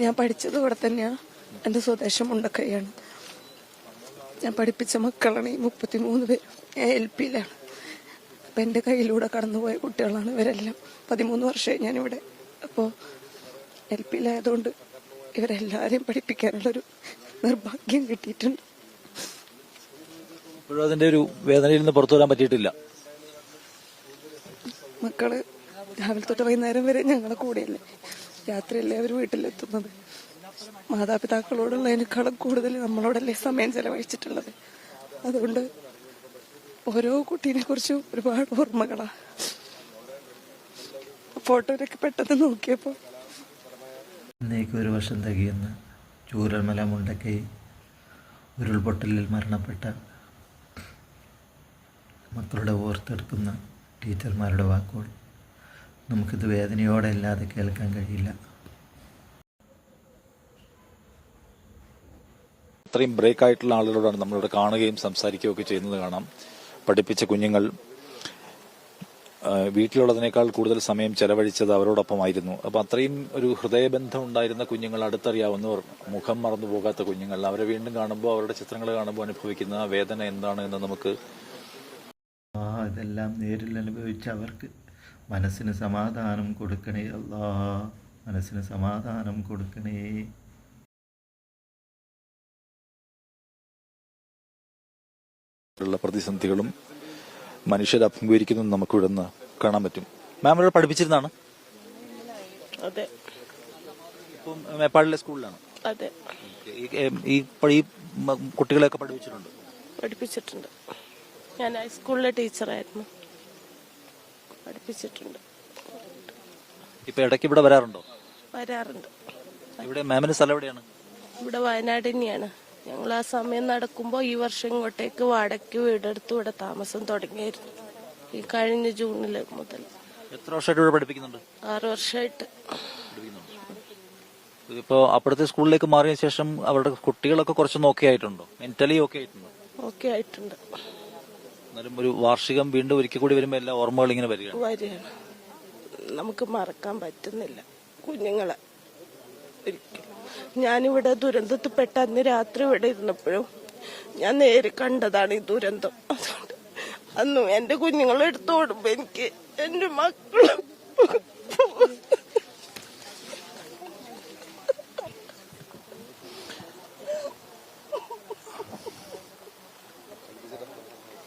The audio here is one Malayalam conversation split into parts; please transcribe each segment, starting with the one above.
ഞാൻ പഠിച്ചത് ഇവിടെ തന്നെയാണ്. എന്റെ സ്വദേശം മുണ്ടക്കൈയാണ്. ഞാൻ പഠിപ്പിച്ച മക്കളാണ് ഈ മുപ്പത്തിമൂന്ന് പേര്. ഞാൻ എൽ പിയിലാണ്. അപ്പം എന്റെ കയ്യിലൂടെ കടന്നുപോയ കുട്ടികളാണ് ഇവരെല്ലാം. പതിമൂന്ന് വർഷമായി ഞാനിവിടെ. അപ്പോൾ എൽ പിയിലായതുകൊണ്ട് ഇവരെല്ലാവരെയും പഠിപ്പിക്കാനുള്ളൊരു നിർഭാഗ്യം കിട്ടിയിട്ടുണ്ട്. ഇപ്പോഴും അതിന്റെ ഒരു വേദനയിൽ നിന്ന് പുറത്തു വരാൻ പറ്റിയിട്ടില്ല. മക്കൾ രാവിലെ തൊട്ട് വൈകുന്നേരം വരെ ഞങ്ങളെ കൂടെയല്ലേ? രാത്രിയല്ലേ അവർ വീട്ടിലെത്തുന്നത്? മാതാപിതാക്കളോടുള്ളതിനേക്കാളും കൂടുതൽ നമ്മളോടല്ലേ സമയം ചെലവഴിച്ചിട്ടുള്ളത്. അതുകൊണ്ട് ഓരോ കുട്ടീനെ കുറിച്ചും ഒരുപാട് ഓർമ്മകളാ. ഫോട്ടോയിലൊക്കെ പെട്ടെന്ന് നോക്കിയപ്പോ ഒരു വർഷം തികയുന്ന ചൂരൽമല മുണ്ടക്കൈ ഉരുൾപൊട്ടലിൽ മരണപ്പെട്ട മക്കളുടെ ഓർത്തെടുക്കുന്ന ടീച്ചർമാരുടെ വാക്കുകൾ. നമുക്കിത് വേദനയോടെ അല്ലാതെ കേൾക്കാൻ കഴിയില്ല. അത്രയും ബ്രേക്ക് ആയിട്ടുള്ള ആളുകളോടാണ് നമ്മളിവിടെ കാണുകയും സംസാരിക്കുകയും ഒക്കെ ചെയ്യുന്നത് കാണാം. പഠിപ്പിച്ച കുഞ്ഞുങ്ങൾ വീട്ടിലുള്ളതിനേക്കാൾ കൂടുതൽ സമയം ചെലവഴിച്ചത് അവരോടൊപ്പമായിരുന്നു. അപ്പൊ അത്രയും ഒരു ഹൃദയബന്ധം ഉണ്ടായിരുന്ന കുഞ്ഞുങ്ങൾ അടുത്തറിയാവുന്നവർ മുഖം മറന്നു പോകാത്ത കുഞ്ഞുങ്ങൾ അവരെ വീണ്ടും കാണുമ്പോൾ അവരുടെ ചിത്രങ്ങൾ കാണുമ്പോൾ അനുഭവിക്കുന്ന വേദന എന്താണ് എന്ന് നമുക്ക് ആ ഇതെല്ലാം നേരിൽ അനുഭവിച്ച അവർക്ക് മനസ്സിന് സമാധാനം കൊടുക്കണേ അല്ലാ. മനസ്സിന് സമാധാനം കൊടുക്കണേ. ഉള്ള പ്രതിസന്ധികളും മനുഷ്യർ അഭിമുഖീകരിക്കുന്നു നമുക്ക് ഇവിടെ നിന്ന് കാണാൻ പറ്റും. മാം ഇവിടെ പഠിപ്പിച്ചിരുന്നാണ് അതെ. ഇപ്പം മേപ്പാടിലെ സ്കൂളിലാണ്. അതെ. ഈ ഈ കുട്ടികളെയൊക്കെ പഠിപ്പിച്ചിട്ടുണ്ട്? പഠിപ്പിച്ചിട്ടുണ്ട്. ഞാൻ ഹൈസ്കൂളിലെ ടീച്ചറായിരുന്നു. പഠിപ്പിച്ചിട്ടുണ്ട്. ഇപ്പൊ ഇടയ്ക്ക് ഇവിടെ വരാറുണ്ടോ? വരാറുണ്ട്. ഇവിടെ മാമിന് സ്ഥലം എവിടെയാണ്? ഇവിടെ വയനാട് തന്നെയാണ്. ഞങ്ങൾ ആ സമയം നടക്കുമ്പോൾ ഈ വർഷം ഇങ്ങോട്ടേക്ക് വാടകയ്ക്ക് വീടെടുത്ത് ഇവിടെ താമസം തുടങ്ങിയായിരുന്നു. ഈ കഴിഞ്ഞ ജൂണിൽ മുതൽ. എത്ര വർഷമായിട്ട് ഇവിടെ പഠിപ്പിക്കുന്നുണ്ട്? ആറു വർഷമായിട്ട്. ഇപ്പോ അപ്പോഴത്തെ സ്കൂളിലേക്ക് മാറിയ ശേഷം അവരുടെ കുട്ടികളൊക്കെ കുറച്ച് നോക്കി ആയിട്ടുണ്ടോ മെന്റലി ഓക്കെ ആയിട്ടുണ്ടോ? ഓക്കെ ആയിട്ടുണ്ട്. എന്നാലും ഒരു വാർഷികം വീണ്ടും ഒരിക്കൽ കൂടി വരുമ്പോൾ എല്ലാ ഓർമ്മകൾ ഇങ്ങനെ വരികയാണ്. നമുക്ക് മറക്കാൻ പറ്റുന്നില്ല കുഞ്ഞുങ്ങളെ ഒരിക്കലും. ഞാനിവിടെ ദുരന്തത്തിൽപ്പെട്ട അന്ന് രാത്രി ഇവിടെ ഇരുന്നപ്പോഴും ഞാൻ നേരെ കണ്ടതാണ് ഈ ദുരന്തം. അതുകൊണ്ട് അന്നും എന്റെ കുഞ്ഞുങ്ങളെ എടുത്തോടുമ്പോ എനിക്ക് എന്റെ മക്കളും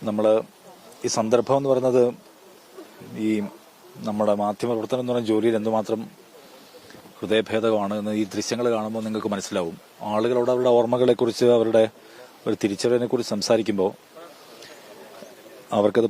നമ്മൾ ഈ സന്ദർഭം എന്ന് പറയുന്നത് ഈ നമ്മുടെ മാധ്യമ പ്രവർത്തനം എന്ന് പറയുന്ന ജോലിയിൽ എന്തുമാത്രം ഹൃദയഭേദമാണ് എന്ന് ഈ ദൃശ്യങ്ങൾ കാണുമ്പോൾ നിങ്ങൾക്ക് മനസ്സിലാവും. ആളുകളോട് അവരുടെ ഓർമ്മകളെക്കുറിച്ച് അവരുടെ ഒരു തിരിച്ചറിവിനെ കുറിച്ച് സംസാരിക്കുമ്പോൾ അവർക്കത്